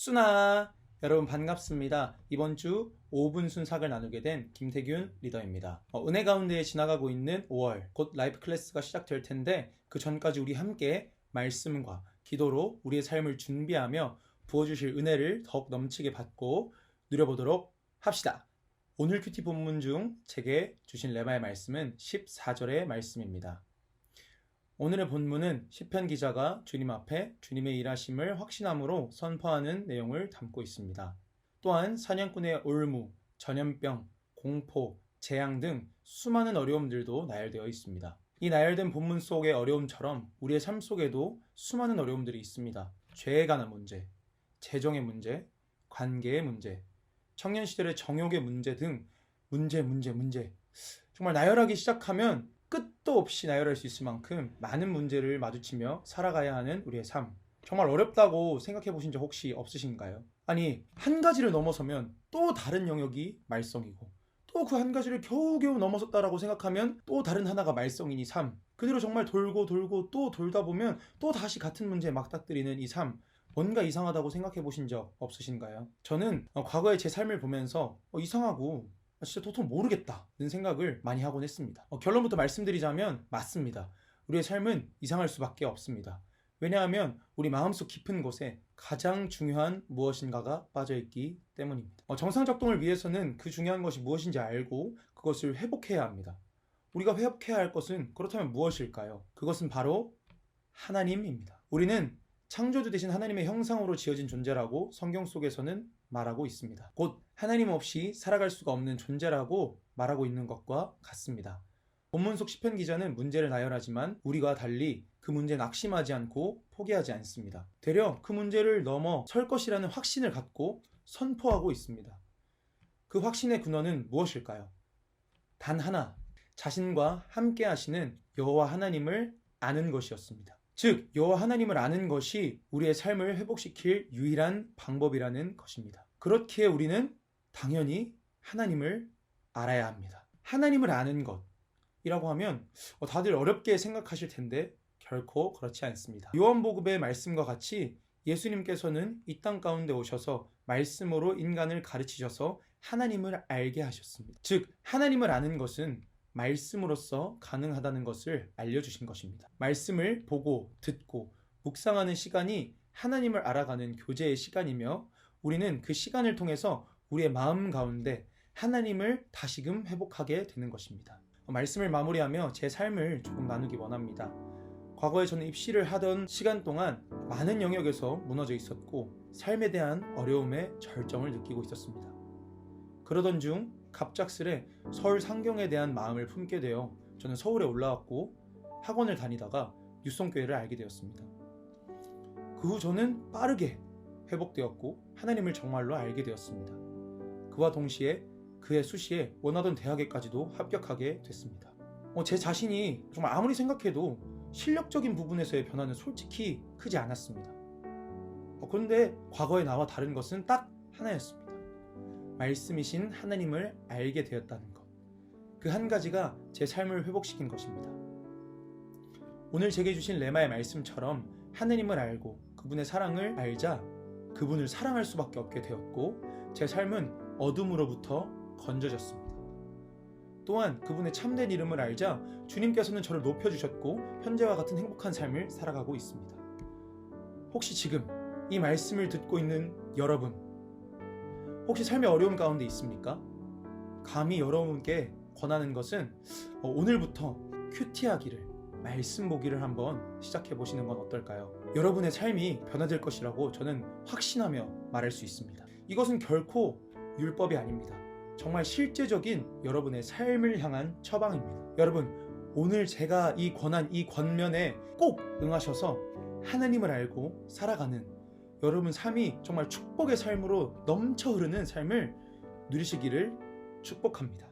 수나 여러분 반갑습니다. 이번 주 5분 순삭을 나누게 된 김태균 리더입니다. 어, 은혜 가운데 지나가고 있는 5월 곧 라이프 클래스가 시작될 텐데 그 전까지 우리 함께 말씀과 기도로 우리의 삶을 준비하며 부어주실 은혜를 더욱 넘치게 받고 누려보도록 합시다. 오늘 큐티 본문 중 제게 주신 레마의 말씀은 14절의 말씀입니다. 오늘의 본문은 시편 기자가 주님 앞에 주님의 일하심을 확신함으로 선포하는 내용을 담고 있습니다. 또한 사냥꾼의 올무, 전염병, 공포, 재앙 등 수많은 어려움들도 나열되어 있습니다. 이 나열된 본문 속의 어려움처럼 우리의 삶 속에도 수많은 어려움들이 있습니다. 죄에 관한 문제, 재정의 문제, 관계의 문제, 청년 시절의 정욕의 문제 등 문제, 문제, 문제. 정말 나열하기 시작하면 끝도 없이 나열할 수 있을 만큼 많은 문제를 마주치며 살아가야 하는 우리의 삶. 정말 어렵다고 생각해 보신 적 혹시 없으신가요? 아니, 한 가지를 넘어서면 또 다른 영역이 말썽이고, 또 그 한 가지를 겨우겨우 넘어섰다라고 생각하면 또 다른 하나가 말썽이니 삶. 그대로 정말 돌고 돌고 또 돌다 보면 또 다시 같은 문제에 막닥뜨리는 이 삶. 뭔가 이상하다고 생각해 보신 적 없으신가요? 저는 어, 과거의 제 삶을 보면서 어, 이상하고 아, 진짜 도통 모르겠다는 생각을 많이 하곤 했습니다. 어, 결론부터 말씀드리자면 맞습니다. 우리의 삶은 이상할 수밖에 없습니다. 왜냐하면 우리 마음속 깊은 곳에 가장 중요한 무엇인가가 빠져있기 때문입니다. 어, 정상 작동을 위해서는 그 중요한 것이 무엇인지 알고 그것을 회복해야 합니다. 우리가 회복해야 할 것은 그렇다면 무엇일까요? 그것은 바로 하나님입니다. 우리는 창조주 대신 하나님의 형상으로 지어진 존재라고 성경 속에서는 말하고 있습니다. 곧 하나님 없이 살아갈 수가 없는 존재라고 말하고 있는 것과 같습니다. 본문 속 시편 기자는 문제를 나열하지만 우리가 달리 그 문제에 낙심하지 않고 포기하지 않습니다. 되려 그 문제를 넘어 설 것이라는 확신을 갖고 선포하고 있습니다. 그 확신의 근원은 무엇일까요? 단 하나, 자신과 함께 하시는 여호와 하나님을 아는 것이었습니다. 즉 여호와 하나님을 아는 것이 우리의 삶을 회복시킬 유일한 방법이라는 것입니다. 그렇기에 우리는 당연히 하나님을 알아야 합니다. 하나님을 아는 것이라고 하면 어, 다들 어렵게 생각하실 텐데 결코 그렇지 않습니다. 요한복음의 말씀과 같이 예수님께서는 이 땅 가운데 오셔서 말씀으로 인간을 가르치셔서 하나님을 알게 하셨습니다. 즉 하나님을 아는 것은 말씀으로써 가능하다는 것을 알려주신 것입니다. 말씀을 보고 듣고 묵상하는 시간이 하나님을 알아가는 교제의 시간이며 우리는 그 시간을 통해서 우리의 마음 가운데 하나님을 다시금 회복하게 되는 것입니다. 말씀을 마무리하며 제 삶을 조금 나누기 원합니다. 과거에 저는 입시를 하던 시간 동안 많은 영역에서 무너져 있었고 삶에 대한 어려움에 절정을 느끼고 있었습니다. 그러던 중 갑작스레 서울 상경에 대한 마음을 품게 되어 저는 서울에 올라왔고 학원을 다니다가 유성교회를 알게 되었습니다. 그 후 저는 빠르게 회복되었고 하나님을 정말로 알게 되었습니다. 그와 동시에 그의 수시에 원하던 대학에까지도 합격하게 됐습니다. 어, 제 자신이 정말 아무리 생각해도 실력적인 부분에서의 변화는 솔직히 크지 않았습니다. 어, 그런데 과거의 나와 다른 것은 딱 하나였습니다. 말씀이신 하나님을 알게 되었다는 것. 그 한 가지가 제 삶을 회복시킨 것입니다. 오늘 제게 주신 레마의 말씀처럼 하나님을 알고 그분의 사랑을 알자 그분을 사랑할 수밖에 없게 되었고 제 삶은 어둠으로부터 건져졌습니다. 또한 그분의 참된 이름을 알자 주님께서는 저를 높여주셨고 현재와 같은 행복한 삶을 살아가고 있습니다. 혹시 지금 이 말씀을 듣고 있는 여러분, 혹시 삶의 어려움 가운데 있습니까? 감히 여러분께 권하는 것은 어, 오늘부터 큐티하기를 말씀 보기를 한번 시작해 보시는 건 어떨까요? 여러분의 삶이 변화될 것이라고 저는 확신하며 말할 수 있습니다. 이것은 결코 율법이 아닙니다. 정말 실제적인 여러분의 삶을 향한 처방입니다. 여러분, 오늘 제가 이 권한 이 권면에 꼭 응하셔서 하나님을 알고 살아가는 여러분 삶이 정말 축복의 삶으로 넘쳐 흐르는 삶을 누리시기를 축복합니다.